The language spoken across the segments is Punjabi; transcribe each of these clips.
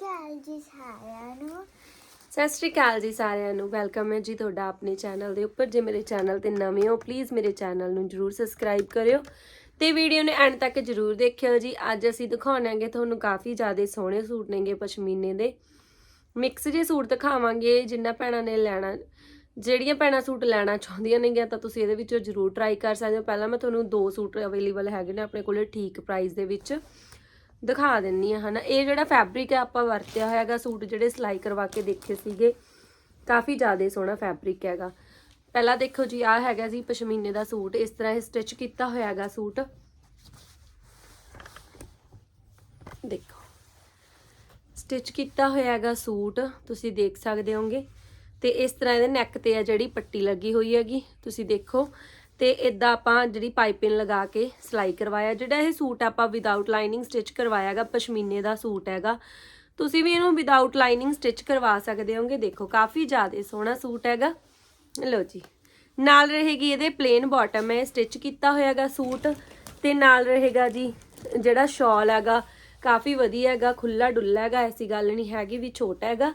ਅਕਾਲ ਜੀ ਸਾਰਿਆਂ ਨੂੰ। ਸਤਿ ਸ਼੍ਰੀ ਅਕਾਲ ਜੀ ਸਾਰਿਆਂ ਨੂੰ, ਵੈਲਕਮ ਹੈ ਜੀ ਤੁਹਾਡਾ ਆਪਣੇ ਚੈਨਲ ਦੇ ਉੱਪਰ। ਜੇ ਮੇਰੇ ਚੈਨਲ ਤੇ ਨਵੇਂ ਹੋ ਪਲੀਜ਼ ਮੇਰੇ ਚੈਨਲ ਨੂੰ ਜਰੂਰ ਸਬਸਕ੍ਰਾਈਬ ਕਰਿਓ। ਤੇ ਵੀਡੀਓ ਨੂੰ ਐਂਡ ਤੱਕ ਜਰੂਰ ਦੇਖਿਓ ਜੀ। ਅੱਜ ਅਸੀਂ ਦਿਖਾਉਣਾਂਗੇ ਤੁਹਾਨੂੰ ਕਾਫੀ ਜ਼ਿਆਦਾ ਸੋਹਣੇ ਸੂਟ ਨੇਗੇ ਪਸ਼ਮੀਨੇ ਦੇ। ਮਿਕਸ ਜੇ ਸੂਟ ਦਿਖਾਵਾਂਗੇ, ਜਿੰਨਾ ਭੈਣਾਂ ਨੇ ਲੈਣਾ, ਜਿਹੜੀਆਂ ਭੈਣਾਂ ਸੂਟ ਲੈਣਾ ਚਾਹੁੰਦੀਆਂ ਨੇਗੀਆਂ, ਤਾਂ ਤੁਸੀਂ ਇਹਦੇ ਵਿੱਚੋਂ ਜਰੂਰ ਟਰਾਈ ਕਰ ਸਕਦੇ ਹੋ। ਪਹਿਲਾਂ ਮੈਂ ਤੁਹਾਨੂੰ ਦੋ ਸੂਟ ਅਵੇਲੇਬਲ ਹੈਗੇ ਨੇ ਆਪਣੇ ਕੋਲੇ ਠੀਕ ਪ੍ਰਾਈਸ ਦੇ ਵਿੱਚ। ਦਿਖਾ ਦਿੰਨੀ ਆ, ਹਨਾ। ਇਹ ਜਿਹੜਾ ਫੈਬਰਿਕ ਹੈ ਆਪਾਂ ਵਰਤਿਆ ਹੋਇਆ ਹੈਗਾ, ਸੂਟ ਜਿਹੜੇ ਸਿਲਾਈ ਕਰਵਾ ਕੇ ਦੇਖੇ ਸੀਗੇ, ਕਾਫੀ ਜ਼ਿਆਦਾ ਸੋਹਣਾ ਫੈਬਰਿਕ ਹੈਗਾ। ਪਹਿਲਾਂ ਦੇਖੋ ਜੀ, ਆਹ ਹੈਗਾ ਜੀ ਪਸ਼ਮੀਨੇ ਦਾ ਸੂਟ, ਇਸ ਤਰ੍ਹਾਂ ਇਹ ਸਟਿਚ ਕੀਤਾ ਹੋਇਆ ਹੈਗਾ ਸੂਟ। ਦੇਖੋ। ਸਟਿਚ ਕੀਤਾ ਹੋਇਆ ਹੈਗਾ ਸੂਟ, ਤੁਸੀਂ ਦੇਖ ਸਕਦੇ ਹੋਗੇ ਤੇ ਇਸ ਤਰ੍ਹਾਂ ਇਹਦੇ ਨੈਕ ਤੇ ਆ ਜਿਹੜੀ ਪੱਟੀ ਲੱਗੀ ਹੋਈ ਹੈਗੀ, ਤੁਸੀਂ ਦੇਖੋ। ਤੇ ਇਦਾਂ ਆਪਾਂ ਜਿਹੜੀ ਪਾਈਪਿੰਗ ਲਗਾ ਕੇ ਸਿਲਾਈ ਕਰਵਾਇਆ। ਜਿਹੜਾ ਇਹ ਸੂਟ ਆਪਾਂ ਵਿਦਆਊਟ ਲਾਈਨਿੰਗ ਸਟਿਚ ਕਰਵਾਇਆ ਹੈਗਾ ਪਸ਼ਮੀਨੇ ਦਾ ਸੂਟ ਹੈਗਾ। ਤੁਸੀਂ ਵੀ ਇਹਨੂੰ ਵਿਦਆਊਟ ਲਾਈਨਿੰਗ ਸਟਿਚ ਕਰਵਾ ਸਕਦੇ ਹੋਗੇ। ਦੇਖੋ, ਕਾਫੀ ਜ਼ਿਆਦਾ ਸੋਹਣਾ ਸੂਟ ਹੈਗਾ। ਲਓ ਜੀ। ਨਾਲ ਰਹੇਗੀ ਇਹਦੇ ਪਲੇਨ ਬਾਟਮ ਹੈ ਸਟਿਚ ਕੀਤਾ ਹੋਇਆ ਹੈਗਾ ਸੂਟ। ਤੇ ਨਾਲ ਰਹੇਗਾ ਜੀ, ਜਿਹੜਾ ਸ਼ਾਲ ਹੈਗਾ। ਕਾਫੀ ਵਧੀਆ ਹੈਗਾ ਖੁੱਲਾ ਡੁੱਲਾ ਹੈਗਾ। ਐਸੀ ਗੱਲ ਨਹੀਂ ਹੈਗੀ ਵੀ ਛੋਟਾ ਹੈਗਾ।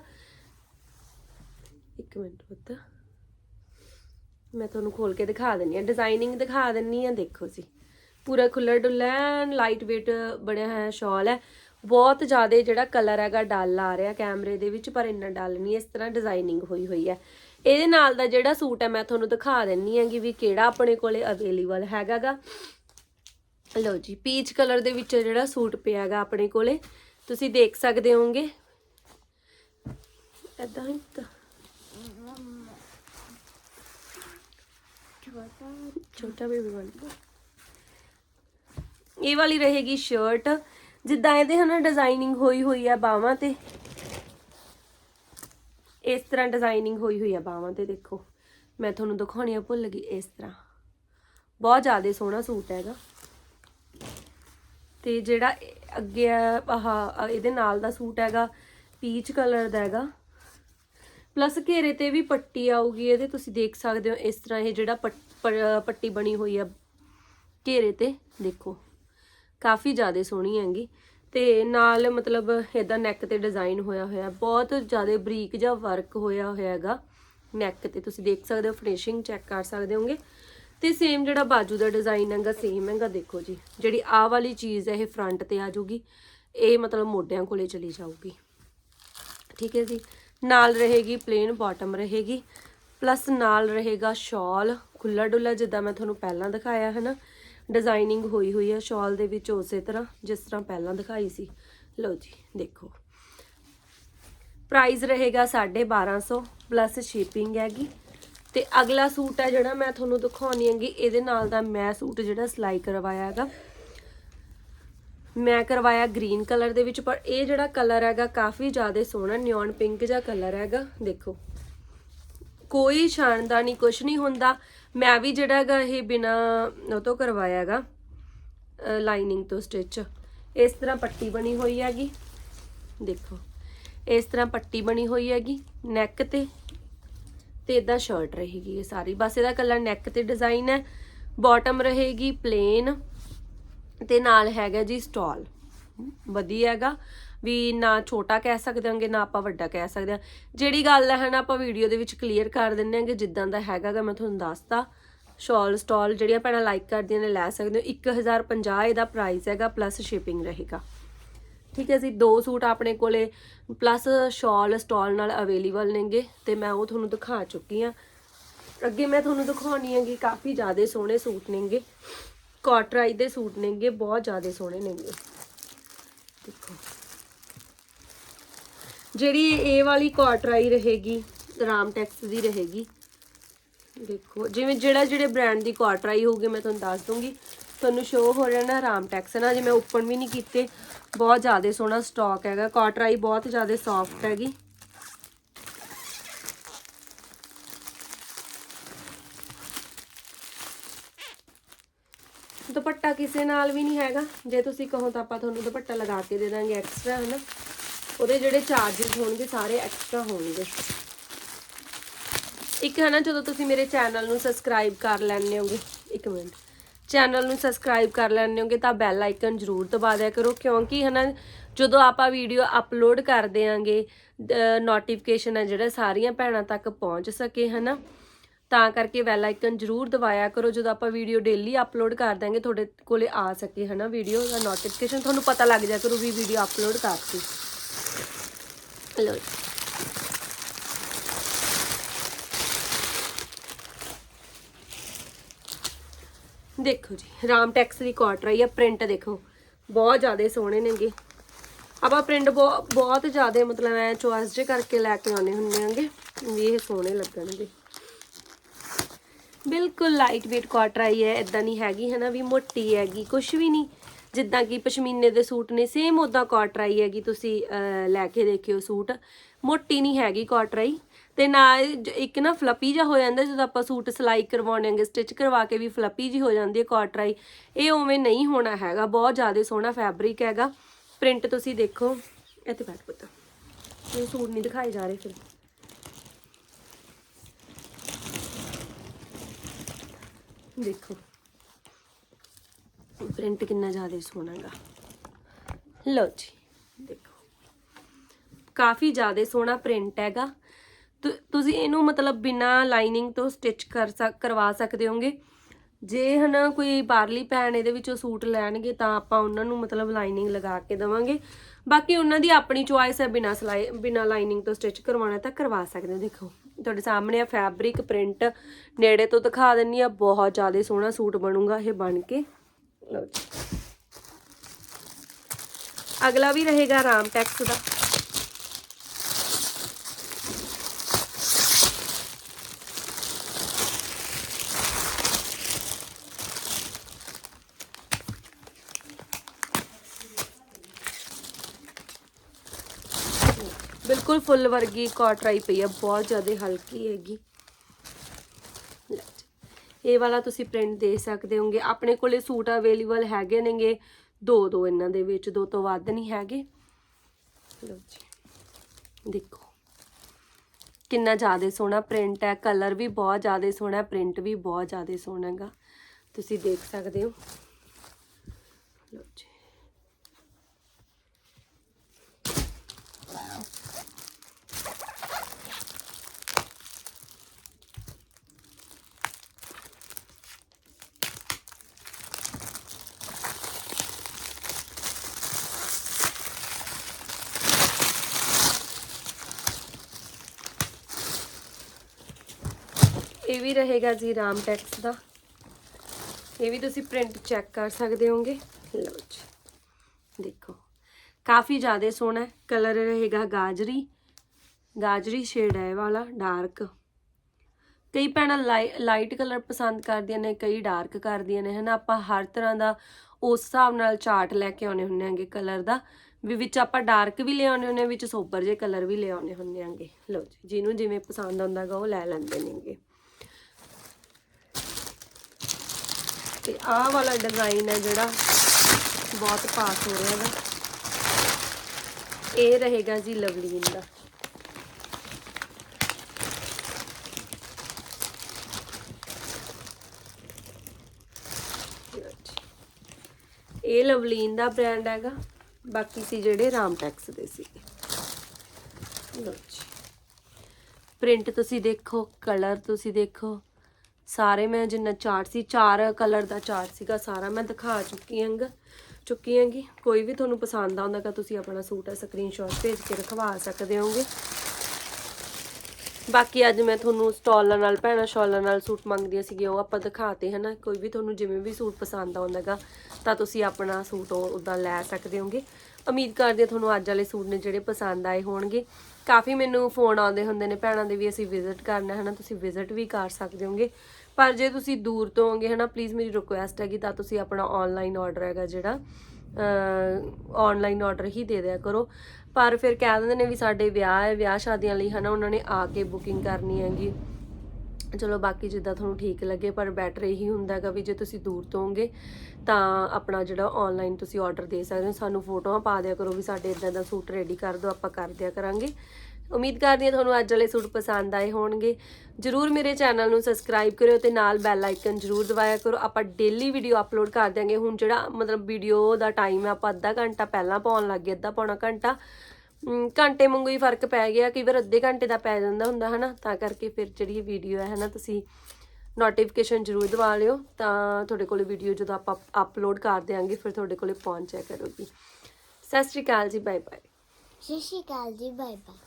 ਇੱਕ ਮਿੰਟ ਪੁੱਤ। ਮੈਂ ਤੁਹਾਨੂੰ ਖੋਲ ਕੇ ਦਿਖਾ ਦਿੰਨੀ ਆ। ਡਿਜ਼ਾਈਨਿੰਗ ਦਿਖਾ ਦਿੰਨੀ ਆ, ਦੇਖੋ ਜੀ। ਪੂਰਾ ਖੁੱਲਾ ਡੁੱਲਾ ਲਾਈਟ weight ਬਣਿਆ ਹੋਇਆ ਸ਼ਾਲ ਹੈ। ਬਹੁਤ ਜ਼ਿਆਦਾ ਜਿਹੜਾ ਕਲਰ ਹੈਗਾ, ਡਲ ਆ ਰਿਹਾ ਕੈਮਰੇ ਦੇ ਵਿੱਚ, ਪਰ ਇੰਨਾ ਡਲ ਨਹੀਂ, ਇਸ ਤਰ੍ਹਾਂ ਡਿਜ਼ਾਈਨਿੰਗ ਹੋਈ ਹੋਈ ਹੈ। ਇਹਦੇ ਨਾਲ ਦਾ ਜਿਹੜਾ ਸੂਟ ਹੈ, ਮੈਂ ਤੁਹਾਨੂੰ ਦਿਖਾ ਦਿੰਨੀ ਹੈਗੀ ਵੀ ਕਿਹੜਾ ਆਪਣੇ ਕੋਲੇ ਅਵੇਲੇਬਲ ਹੈਗਾਗਾ। ਲਓ ਜੀ ਪੀਚ ਕਲਰ ਦੇ ਵਿੱਚ ਜਿਹੜਾ ਸੂਟ ਪਿਆ ਹੈਗਾ ਆਪਣੇ ਕੋਲੇ। ਤੁਸੀਂ ਦੇਖ ਸਕਦੇ ਹੋਗੇ ਇਦਾਂ ਹੀ ਤਾਂ ਛੋਟਾ ਛੋਟਾ ਬੇਬੀ ਬਣ ਇਹ ਵਾਲੀ ਰਹੇਗੀ ਸ਼ਰਟ ਜਿੱਦਾਂ ਇਹਦੇ ਹਨਾ ਡਿਜ਼ਾਈਨਿੰਗ ਹੋਈ ਹੋਈ ਆ ਬਾਹਾਂ ਤੇ। ਇਸ ਤਰ੍ਹਾਂ ਡਿਜ਼ਾਈਨਿੰਗ ਹੋਈ ਹੋਈ ਆ ਬਾਹਾਂ ਤੇ ਦੇਖੋ। ਮੈਂ ਤੁਹਾਨੂੰ ਦਿਖਾਉਣੀ ਆ, ਭੁੱਲ ਗਈ, ਇਸ ਤਰ੍ਹਾਂ। ਬਹੁਤ ਜ਼ਿਆਦਾ ਸੋਹਣਾ ਸੂਟ ਹੈਗਾ। ਤੇ ਜਿਹੜਾ ਅੱਗੇ ਆ, ਆਹ, ਇਹਦੇ ਨਾਲ ਦਾ ਸੂਟ ਹੈਗਾ ਪੀਚ ਕਲਰ ਦਾ ਹੈਗਾ। ਪਲੱਸ ਘੇਰੇ ਤੇ ਵੀ ਪੱਟੀ ਆਊਗੀ, ਇਹਦੇ ਤੁਸੀਂ ਦੇਖ ਸਕਦੇ ਹੋ ਇਸ ਤਰ੍ਹਾਂ ਇਹ ਜਿਹੜਾ ਪੱਟੀ ਬਣੀ ਹੋਈ ਆ ਘੇਰੇ ਤੇ, ਦੇਖੋ। ਕਾਫੀ ਜ਼ਿਆਦਾ ਸੋਹਣੀ ਹੈਗੀ। ਤੇ ਨਾਲ ਮਤਲਬ ਇਹਦਾ ਨੈਕ ਤੇ ਡਿਜ਼ਾਈਨ ਹੋਇਆ ਹੋਇਆ, ਬਹੁਤ ਜ਼ਿਆਦਾ ਬਰੀਕ ਜਿਹਾ ਵਰਕ ਹੋਇਆ ਹੋਇਆ ਹੈਗਾ। ਨੈਕ ਤੇ ਤੁਸੀਂ ਦੇਖ ਸਕਦੇ ਹੋ ਫਿਨਿਸ਼ਿੰਗ ਚੈੱਕ ਕਰ ਸਕਦੇ ਹੋਗੇ। ਤੇ ਸੇਮ ਜਿਹੜਾ ਬਾਜੂ ਦਾ ਡਿਜ਼ਾਈਨ ਹੈਗਾ ਸੇਮ ਹੈਗਾ, ਦੇਖੋ ਜੀ। ਜਿਹੜੀ ਆਹ ਵਾਲੀ ਚੀਜ਼ ਹੈ, ਇਹ ਫਰੰਟ ਤੇ ਆ ਜਾਊਗੀ। ਇਹ ਮਤਲਬ ਮੋਢਿਆਂ ਕੋਲੇ ਚਲੀ ਜਾਊਗੀ। ਠੀਕ ਹੈ ਜੀ? ਨਾਲ ਰਹੇਗੀ ਪਲੇਨ ਬਾਟਮ ਰਹੇਗੀ ਪਲੱਸ ਨਾਲ ਰਹੇਗਾ ਸ਼ਾਲ ਖੁੱਲਾ ਡੁੱਲਾ ਜਿੱਦਾਂ ਮੈਂ ਤੁਹਾਨੂੰ ਪਹਿਲਾਂ ਦਿਖਾਇਆ ਹੈ ਨਾ ਡਿਜ਼ਾਈਨਿੰਗ ਹੋਈ ਹੋਈ ਹੈ ਸ਼ਾਲ ਦੇ ਵਿੱਚ ਉਸੇ ਤਰ੍ਹਾਂ, ਜਿਸ ਤਰ੍ਹਾਂ ਪਹਿਲਾਂ ਦਿਖਾਈ ਸੀ। ਲਓ ਜੀ, ਦੇਖੋ। ਪ੍ਰਾਈਸ ਰਹੇਗਾ 1250 ਪਲੱਸ ਸ਼ਿਪਿੰਗ ਹੈਗੀ। ਤੇ ਅਗਲਾ ਸੂਟ ਹੈ ਜਿਹੜਾ ਮੈਂ ਤੁਹਾਨੂੰ ਦਿਖਾਉਣੀ ਹੈਗੀ, ਇਹਦੇ ਨਾਲ ਦਾ ਮੈਂ ਸੂਟ ਜਿਹੜਾ ਸਿਲਾਈ ਕਰਵਾਇਆ ਹੈਗਾ। ਮੈਂ ਕਰਵਾਇਆ ਗ੍ਰੀਨ ਕਲਰ ਦੇ ਵਿੱਚ, ਪਰ ਇਹ ਜਿਹੜਾ ਕਲਰ ਹੈਗਾ ਕਾਫੀ ਜ਼ਿਆਦਾ ਸੋਹਣਾ ਨਿਓਨ ਪਿੰਕ ਜਿਹਾ ਕਲਰ ਹੈਗਾ, ਦੇਖੋ। ਕੋਈ ਛਾਣਦਾ ਨਹੀਂ ਕੁਝ ਨਹੀਂ ਹੁੰਦਾ। ਮੈਂ ਵੀ ਜਿਹੜਾ ਹੈਗਾ ਇਹ ਬਿਨਾ ਉਹ ਤੋਂ ਕਰਵਾਇਆ ਹੈਗਾ ਲਾਈਨਿੰਗ ਤੋਂ ਸਟਿਚ ਇਸ ਤਰ੍ਹਾਂ ਪੱਟੀ ਬਣੀ ਹੋਈ ਹੈਗੀ, ਦੇਖੋ। ਇਸ ਤਰ੍ਹਾਂ ਪੱਟੀ ਬਣੀ ਹੋਈ ਹੈਗੀ ਨੈਕ ਤੇ। ਤੇ ਇਦਾਂ ਸ਼ਰਟ ਰਹੇਗੀ ਇਹ ਸਾਰੀ। ਬਸ ਇਹਦਾ ਕਲਰ ਨੈਕ ਤੇ ਡਿਜ਼ਾਈਨ ਹੈ। ਬਾਟਮ ਰਹੇਗੀ ਪਲੇਨ ਤੇ ਨਾਲ ਹੈਗਾ ਜੀ ਸਟਾਲ। ਵਧੀਆ ਹੈਗਾ। ਵੀ ਨਾ ਛੋਟਾ ਕਹਿ ਸਕਦੇ ਹਾਂਗੇ, ਨਾ ਆਪਾਂ ਵੱਡਾ ਕਹਿ ਸਕਦੇ ਹਾਂ। ਜਿਹੜੀ ਗੱਲ ਹੈ ਨਾ, ਆਪਾਂ ਵੀਡੀਓ ਦੇ ਵਿੱਚ ਕਲੀਅਰ ਕਰ ਦਿੰਨੇ ਹਾਂਗੇ, ਜਿੱਦਾਂ ਦਾ ਹੈਗਾਗਾ, ਮੈਂ ਤੁਹਾਨੂੰ ਦੱਸਤਾ। ਸ਼ਾਲ, ਸਟਾਲ ਜਿਹੜੀਆਂ ਭੈਣਾਂ ਲਾਈਕ ਕਰਦੀਆਂ ਨੇ, ਲੈ ਸਕਦੇ ਹੋ। 1050 ਇਹਦਾ ਪ੍ਰਾਈਸ ਹੈਗਾ ਪਲੱਸ ਸ਼ਿਪਿੰਗ ਰਹੇਗਾ। ਠੀਕ ਹੈ ਜੀ, ਦੋ ਸੂਟ ਆਪਣੇ ਕੋਲੇ ਪਲੱਸ ਸ਼ਾਲ, ਸਟਾਲ ਨਾਲ ਅਵੇਲੇਬਲ ਨੇਗੇ। ਤੇ ਮੈਂ ਉਹ ਤੁਹਾਨੂੰ ਦਿਖਾ ਚੁੱਕੀ ਆ ਅੱਗੇ ਮੈਂ ਤੁਹਾਨੂੰ ਦਿਖਾਉਣੀ ਹੈਗੀ, ਕਾਫੀ ਜ਼ਿਆਦਾ ਸੋਹਣੇ ਸੂਟ ਨੇਗੇ। ਕਾਟਰਾਈ ਦੇ ਸੂਟ ਨੇਗੇ, ਬਹੁਤ ਜ਼ਿਆਦਾ ਸੋਹਣੇ ਨੇਗੇ। ਦੇਖੋ। ਜਿਹੜੀ ਇਹ ਵਾਲੀ ਕਾਟਰਾਈ ਰਹੇਗੀ, ਰਾਮ ਟੈਕਸ ਦੀ ਰਹੇਗੀ, ਦੇਖੋ। ਜਿਵੇਂ ਜਿਹੜਾ ਜਿਹੜੇ ਬ੍ਰਾਂਡ ਦੀ ਕਾਟਰਾਈ ਹੋਊਗੀ, ਮੈਂ ਤੁਹਾਨੂੰ ਦੱਸ ਦੂੰਗੀ ਤੁਹਾਨੂੰ ਸ਼ੋ ਹੋ ਰਿਹਾ ਨਾ ਰਾਮ ਟੈਕਸ ਨਾ ਜੇ ਮੈਂ ਓਪਨ ਵੀ ਨਹੀਂ ਕੀਤੇ, ਬਹੁਤ ਜ਼ਿਆਦਾ ਸੋਹਣਾ ਸਟਾਕ ਹੈਗਾ। ਕਾਟਰਾਈ ਬਹੁਤ ਜ਼ਿਆਦਾ ਸੌਫਟ ਹੈਗੀ ਦੁਪੱਟਾ ਕਿਸੇ ਨਾਲ ਵੀ ਨਹੀਂ ਹੈਗਾ। ਜੇ ਤੁਸੀਂ ਕਹੋ ਤਾਂ ਆਪਾਂ ਤੁਹਾਨੂੰ ਦੁਪੱਟਾ ਲਗਾ ਕੇ ਦੇ ਦਾਂਗੇ ਐਕਸਟਰਾ ਹਨਾ। ਉਹਦੇ ਜਿਹੜੇ ਚਾਰजेस ਹੋਣਗੇ ਸਾਰੇ ਐਕਸਟਰਾ ਹੋਣਗੇ। ਇੱਕ ਹੈ ਜਦੋਂ ਤੁਸੀਂ ਮੇਰੇ ਚੈਨਲ ਨੂੰ ਸਬਸਕ੍ਰਾਈਬ ਕਰ ਲੈਣੇ ਹੋਗੇ, ਇੱਕ ਮਿੰਟ। ਚੈਨਲ ਨੂੰ ਸਬਸਕ੍ਰਾਈਬ ਕਰ ਲੈਣੇ ਹੋਗੇ ਤਾਂ ਬੈਲ ਆਈਕਨ ਜ਼ਰੂਰ ਦਬਾ ਦਿਆ ਕਰੋ, ਕਿਉਂਕਿ ਹਨਾ, ਜਦੋਂ ਆਪਾਂ ਵੀਡੀਓ ਅਪਲੋਡ ਕਰ ਦਿਆਂਗੇ ਨੋਟੀਫਿਕੇਸ਼ਨ ਹੈ ਜਿਹੜਾ ਸਾਰੀਆਂ ਭੈਣਾਂ ਤੱਕ ਪਹੁੰਚ ਸਕੇ, ਹਨਾ। ਤਾਂ ਕਰਕੇ ਬੈਲ ਆਈਕਨ ਜ਼ਰੂਰ ਦਬਾਇਆ ਕਰੋ, ਜਦੋਂ ਆਪਾਂ ਵੀਡੀਓ ਡੇਲੀ ਅਪਲੋਡ ਕਰ ਦਾਂਗੇ ਤੁਹਾਡੇ ਕੋਲੇ ਆ ਸਕੇ, ਹਨਾ ਵੀਡੀਓ ਦਾ ਨੋਟੀਫਿਕੇਸ਼ਨ ਤੁਹਾਨੂੰ ਪਤਾ ਲੱਗ ਜਾ ਕਰੂ ਵੀ ਵੀਡੀਓ ਅਪਲੋਡ ਕਰਤੀ। ਲੋ ਦੇਖੋ ਜੀ, ਰਾਮ ਟੈਕਸ ਦੀ ਕਾਟਰ ਆਈ ਆ ਪ੍ਰਿੰਟ ਦੇਖੋ, ਬਹੁਤ ਜ਼ਿਆਦਾ ਸੋਹਣੇ ਨੇਗੇ। ਆਪਾਂ ਪ੍ਰਿੰਟ ਬਹੁਤ ਜ਼ਿਆਦਾ ਮਤਲਬ ਐ ਚੋਇਸ ਜੇ ਕਰਕੇ ਲੈ ਕੇ ਆਉਨੇ ਹੁੰਦੇ ਆਂਗੇ, ਵੀ ਇਹ ਸੋਹਣੇ ਲੱਗਣਗੇ। ਬਿਲਕੁਲ ਲਾਈਟ weight ਕਾਟਰ ਆਈ ਹੈ ਇਦਾਂ ਨਹੀਂ ਹੈਗੀ, ਹਨਾ ਵੀ ਮੋਟੀ ਹੈਗੀ ਕੁਝ ਵੀ ਨਹੀਂ। ਜਿੱਦਾਂ ਕਿ ਪਸ਼ਮੀਨੇ ਦੇ ਸੂਟ ਨੇ ਸੇਮ ਉਦਾਂ ਕਾਟਰ ਆਈ ਹੈਗੀ, ਤੁਸੀਂ ਲੈ ਕੇ ਦੇਖਿਓ ਸੂਟ। ਮੋਟੀ ਨਹੀਂ ਹੈਗੀ ਕਾਟਰ ਆਈ। ਤੇ ਨਾ ਜ- ਇੱਕ ਨਾ ਫਲੱਪੀ ਜਿਹਾ ਹੋ ਜਾਂਦਾ, ਜਦੋਂ ਆਪਾਂ ਸੂਟ ਸਿਲਾਈ ਕਰਵਾਉਣਾਂਗੇ ਸਟਿਚ ਕਰਵਾ ਕੇ ਵੀ ਫਲੱਪੀ ਜੀ ਹੋ ਜਾਂਦੀ ਹੈ ਕਾਟਰ ਇਹ ਉਵੇਂ ਨਹੀਂ ਹੋਣਾ ਹੈਗਾ, ਬਹੁਤ ਜ਼ਿਆਦਾ ਸੋਹਣਾ ਫੈਬਰਿਕ ਹੈਗਾ। ਪ੍ਰਿੰਟ ਤੁਸੀਂ ਦੇਖੋ। ਇੱਥੇ ਬੈਠ ਪੁੱਤ। ਇਹ ਸੂਟ ਨਹੀਂ ਦਿਖਾਏ ਜਾ ਰਹੇ ਫਿਰ। ਦੇਖੋ। ਪ੍ਰਿੰਟ ਕਿੰਨਾ ਜ਼ਿਆਦਾ ਸੋਹਣਾਗਾ ਲਓ ਜੀ, ਦੇਖੋ। ਕਾਫੀ ਜ਼ਿਆਦਾ ਸੋਹਣਾ ਪ੍ਰਿੰਟ ਹੈਗਾ। ਤੁਸੀਂ ਇਹਨੂੰ ਮਤਲਬ ਬਿਨਾ ਲਾਈਨਿੰਗ ਤੋਂ ਸਟਿਚ ਕਰ ਸਕ, ਕਰਵਾ ਸਕਦੇ ਹੋਗੇ। ਜੇ ਹਨਾ ਕੋਈ ਬਾਹਰਲੀ ਭੈਣ ਇਹਦੇ ਵਿੱਚੋਂ ਸੂਟ ਲੈਣਗੇ ਤਾਂ ਆਪਾਂ ਉਹਨਾਂ ਨੂੰ ਮਤਲਬ ਲਾਈਨਿੰਗ ਲਗਾ ਕੇ ਦੇਵਾਂਗੇ। ਬਾਕੀ ਉਹਨਾਂ ਦੀ ਆਪਣੀ ਚੁਆਇਸ ਹੈ, ਬਿਨਾ ਸਲਾਈ, ਬਿਨਾ ਲਾਈਨਿੰਗ ਤੋਂ ਸਟਿਚ ਕਰਵਾਉਣਾ ਤਾਂ ਕਰਵਾ ਸਕਦੇ ਹੋ, ਦੇਖੋ। ਤੁਹਾਡੇ ਸਾਹਮਣੇ ਆ ਫੈਬਰਿਕ ਪ੍ਰਿੰਟ ਨੇੜੇ ਤੋਂ ਦਿਖਾ ਦਿੰਨੀ ਆ, ਬਹੁਤ ਜ਼ਿਆਦਾ ਸੋਹਣਾ ਸੂਟ ਬਣੂਗਾ ਇਹ ਬਣ ਕੇ। ਲਓ ਜੀ। ਅਗਲਾ ਵੀ ਰਹੇਗਾ ਰਾਮ ਟੈਕਸ ਦਾ। ਬਿਲਕੁਲ ਫੁੱਲ ਵਰਗੀ ਕਾਟਰਾਈ ਪਈ ਆ, ਬਹੁਤ ਜ਼ਿਆਦਾ ਹਲਕੀ ਹੈਗੀ। ਇਹ ਵਾਲਾ ਤੁਸੀਂ ਪ੍ਰਿੰਟ ਦੇ ਸਕਦੇ ਹੋਗੇ। ਆਪਣੇ ਕੋਲੇ ਸੂਟ ਅਵੇਲੇਬਲ ਹੈਗੇ ਨੇਗੇ, ਦੋ ਦੋ ਇਹਨਾਂ ਦੇ ਵਿੱਚ, ਦੋ ਤੋਂ ਵੱਧ ਨਹੀਂ ਹੈਗੇ। ਲਓ ਜੀ, ਦੇਖੋ। ਕਿੰਨਾ ਜ਼ਿਆਦਾ ਸੋਹਣਾ ਪ੍ਰਿੰਟ ਹੈ ਕਲਰ ਵੀ ਬਹੁਤ ਜ਼ਿਆਦਾ ਸੋਹਣਾ ਪ੍ਰਿੰਟ ਵੀ ਬਹੁਤ ਜ਼ਿਆਦਾ ਸੋਹਣਾ ਹੈਗਾ। ਤੁਸੀਂ ਦੇਖ ਸਕਦੇ ਹੋ। ਲਓ ਜੀ। ਇਹ ਵੀ ਰਹੇਗਾ ਜੀ ਰਾਮ ਟੈਕਸ ਦਾ। ਇਹ ਵੀ ਤੁਸੀਂ ਪ੍ਰਿੰਟ ਚੈੱਕ ਕਰ ਸਕਦੇ ਹੋਗੇ। ਲਓ ਜੀ। ਦੇਖੋ, ਕਾਫੀ ਜ਼ਿਆਦਾ ਸੋਹਣਾ ਕਲਰ ਰਹੇਗਾ ਗਾਜਰੀ। ਗਾਜਰੀ ਸ਼ੇਡ ਹੈ ਵਾਲਾ ਡਾਰਕ ਕਈ ਭੈਣਾਂ ਲਾਈਟ ਕਲਰ ਪਸੰਦ ਕਰਦੀਆਂ ਨੇ, ਕਈ ਡਾਰਕ ਕਰਦੀਆਂ ਨੇ, ਹਨਾ? ਆਪਾਂ ਹਰ ਤਰ੍ਹਾਂ ਦਾ ਉਸ ਹਿਸਾਬ ਨਾਲ ਚਾਰਟ ਲੈ ਕੇ ਆਉਨੇ ਹੁੰਨੇ ਆਂਗੇ ਕਲਰ ਦਾ। ਵੀ ਵਿੱਚ ਆਪਾਂ ਡਾਰਕ ਵੀ ਲਿਆਉਨੇ ਹੁੰਨੇ ਵਿੱਚ ਸੋਬਰ ਜੇ ਕਲਰ ਵੀ ਲਿਆਉਨੇ ਹੁੰਨੇ ਆਂਗੇ ਲਓ ਜੀ, ਜਿਹਨੂੰ ਜਿਵੇਂ ਪਸੰਦ ਆਉਂਦਾਗਾ ਉਹ ਲੈ ਲੈਂਦੇ ਨੇਗੇ। ਤੇ ਆਹ ਵਾਲਾ ਡਿਜ਼ਾਈਨ ਹੈ ਜਿਹੜਾ ਬਹੁਤ ਪਾਸ ਹੋ ਰਿਹਾ ਹੈਗਾ ਇਹ ਰਹੇਗਾ ਜੀ ਲਵਲੀਨ ਦਾ। ਇਹ ਲਵਲੀਨ ਦਾ ਬ੍ਰਾਂਡ ਹੈਗਾ। ਬਾਕੀ ਸੀ ਜਿਹੜੇ ਰਾਮਟੈਕਸ ਦੇ ਸੀ। ਲਓ ਜੀ। ਪ੍ਰਿੰਟ ਤੁਸੀਂ ਦੇਖੋ ਕਲਰ ਤੁਸੀਂ ਦੇਖੋ। ਸਾਰੇ ਮੈਂ ਜਿੰਨਾ ਚਾਰਟ ਸੀ, ਚਾਰ ਕਲਰ ਦਾ ਚਾਰਟ ਸੀਗਾ ਸਾਰਾ ਮੈਂ ਦਿਖਾ ਚੁੱਕੀ ਹਾਂਗਾ ਚੁੱਕੀ ਹਾਂਗੀ ਕੋਈ ਵੀ ਤੁਹਾਨੂੰ ਪਸੰਦ ਆਉਂਦਾ ਤਾਂ ਤੁਸੀਂ ਆਪਣਾ ਸੂਟ ਸਕਰੀਨਸ਼ਾਟ ਭੇਜ ਕੇ ਰਖਵਾ ਸਕਦੇ ਹੋਗੇ। ਬਾਕੀ ਅੱਜ ਮੈਂ ਤੁਹਾਨੂੰ ਸਟਾਲਾਂ ਨਾਲ, ਭੈਣਾਂ ਸ਼ਾਲਾਂ ਨਾਲ ਸੂਟ ਮੰਗਦੀਆਂ ਸੀਗੀਆਂ, ਉਹ ਆਪਾਂ ਦਿਖਾਤੇ, ਹਨਾ। ਕੋਈ ਵੀ ਤੁਹਾਨੂੰ ਜਿਵੇਂ ਵੀ ਸੂਟ ਪਸੰਦ ਆਉਂਦਾਗਾ ਤਾਂ ਤੁਸੀਂ ਆਪਣਾ ਸੂਟ ਉਦਾਂ ਲੈ ਸਕਦੇ ਹੋਗੇ। ਉਮੀਦ ਕਰਦੇ ਹਾਂ ਤੁਹਾਨੂੰ ਅੱਜ ਵਾਲੇ ਸੂਟ ਨੇ ਜਿਹੜੇ ਪਸੰਦ ਆਏ ਹੋਣਗੇ। ਕਾਫੀ ਮੈਨੂੰ ਫੋਨ ਆਉਂਦੇ ਹੁੰਦੇ ਨੇ ਭੈਣਾਂ ਦੇ ਵੀ ਅਸੀਂ ਵਿਜ਼ਿਟ ਕਰਨਾ ਹੈ ਨਾ, ਤੁਸੀਂ ਵਿਜ਼ਿਟ ਵੀ ਕਰ ਸਕਦੇ ਹੋਗੇ। ਪਰ ਜੇ ਤੁਸੀਂ ਦੂਰ ਤੋਂ ਹੋਗੇ ਨਾ ਪਲੀਜ਼ ਮੇਰੀ ਰਿਕੁਐਸਟ ਹੈਗੀ, ਤਾਂ ਤੁਸੀਂ ਆਪਣਾ ਆਨਲਾਈਨ ਆਰਡਰ ਹੈਗਾ ਜਿਹੜਾ ਆਨਲਾਈਨ ਆਰਡਰ ਹੀ ਦੇ ਦਿਆ ਕਰੋ। ਪਰ ਫਿਰ ਕਹਿ ਦਿੰਦੇ ਨੇ ਵੀ ਸਾਡੇ ਵਿਆਹ ਹੈ, ਵਿਆਹ ਸ਼ਾਦੀਆਂ ਲਈ ਹਨਾ ਉਹਨਾਂ ਨੇ ਆ ਕੇ ਬੁਕਿੰਗ ਕਰਨੀ ਹੈਗੀ। ਚਲੋ ਬਾਕੀ ਜਿੱਦਾਂ ਤੁਹਾਨੂੰ ਠੀਕ ਲੱਗੇ, ਪਰ ਬੈਟਰ ਇਹੀ ਹੁੰਦਾ ਹੈਗਾ ਵੀ ਜੇ ਤੁਸੀਂ ਦੂਰ ਤੋਂ ਹੋਗੇ ਤਾਂ ਆਪਣਾ ਜਿਹੜਾ ਆਨਲਾਈਨ ਤੁਸੀਂ ਆਰਡਰ ਦੇ ਸਕਦੇ ਹੋ। ਸਾਨੂੰ ਫੋਟੋਆਂ ਪਾ ਦਿਆ ਕਰੋ ਵੀ ਸਾਡੇ ਇਦਾਂ ਦਾ ਸੂਟ ਰੈਡੀ ਕਰ ਦਿਓ, ਆਪਾਂ ਕਰ ਦਿਆ ਕਰਾਂਗੇ। ਉਮੀਦ ਕਰਦੀ ਹਾਂ ਤੁਹਾਨੂੰ ਅੱਜ ਵਾਲੇ ਸੂਟ ਪਸੰਦ ਆਏ ਹੋਣਗੇ। ਜਰੂਰ ਮੇਰੇ ਚੈਨਲ ਨੂੰ ਸਬਸਕ੍ਰਾਈਬ ਕਰਿਓ ਤੇ ਨਾਲ ਬੈਲ ਆਈਕਨ ਜਰੂਰ ਦਬਾਇਆ ਕਰੋ। ਆਪਾਂ ਡੇਲੀ ਵੀਡੀਓ ਅਪਲੋਡ ਕਰ ਦਿਆਂਗੇ। ਹੁਣ ਜਿਹੜਾ ਮਤਲਬ ਵੀਡੀਓ ਦਾ ਟਾਈਮ ਹੈ, ਆਪਾਂ ਅੱਧਾ ਘੰਟਾ ਪਹਿਲਾਂ ਪਾਉਣ ਲੱਗੇ ਅੱਧਾ ਪੌਣਾ ਘੰਟਾ। ਘੰਟੇ ਵਾਂਗੂ ਹੀ ਫ਼ਰਕ ਪੈ ਗਿਆ, ਕਈ ਵਾਰ ਅੱਧੇ ਘੰਟੇ ਦਾ ਪੈ ਜਾਂਦਾ ਹੁੰਦਾ, ਹਨਾ? ਤਾਂ ਕਰਕੇ ਫਿਰ ਜਿਹੜੀ ਵੀਡੀਓ ਹੈ, ਹਨਾ, ਤੁਸੀਂ ਨੋਟੀਫਿਕੇਸ਼ਨ ਜ਼ਰੂਰ ਦਵਾ ਲਿਓ, ਤਾਂ ਤੁਹਾਡੇ ਕੋਲੇ ਵੀਡੀਓ ਜਦੋਂ ਆਪਾਂ ਅਪਲੋਡ ਕਰ ਦਿਆਂਗੇ, ਫਿਰ ਤੁਹਾਡੇ ਕੋਲੇ ਪਹੁੰਚਿਆ ਕਰੂਗੀ। ਸਤਿ ਸ਼੍ਰੀ ਅਕਾਲ ਜੀ ਬਾਏ ਬਾਏ ਸਤਿ ਸ਼੍ਰੀ ਅਕਾਲ ਜੀ ਬਾਏ ਬਾਏ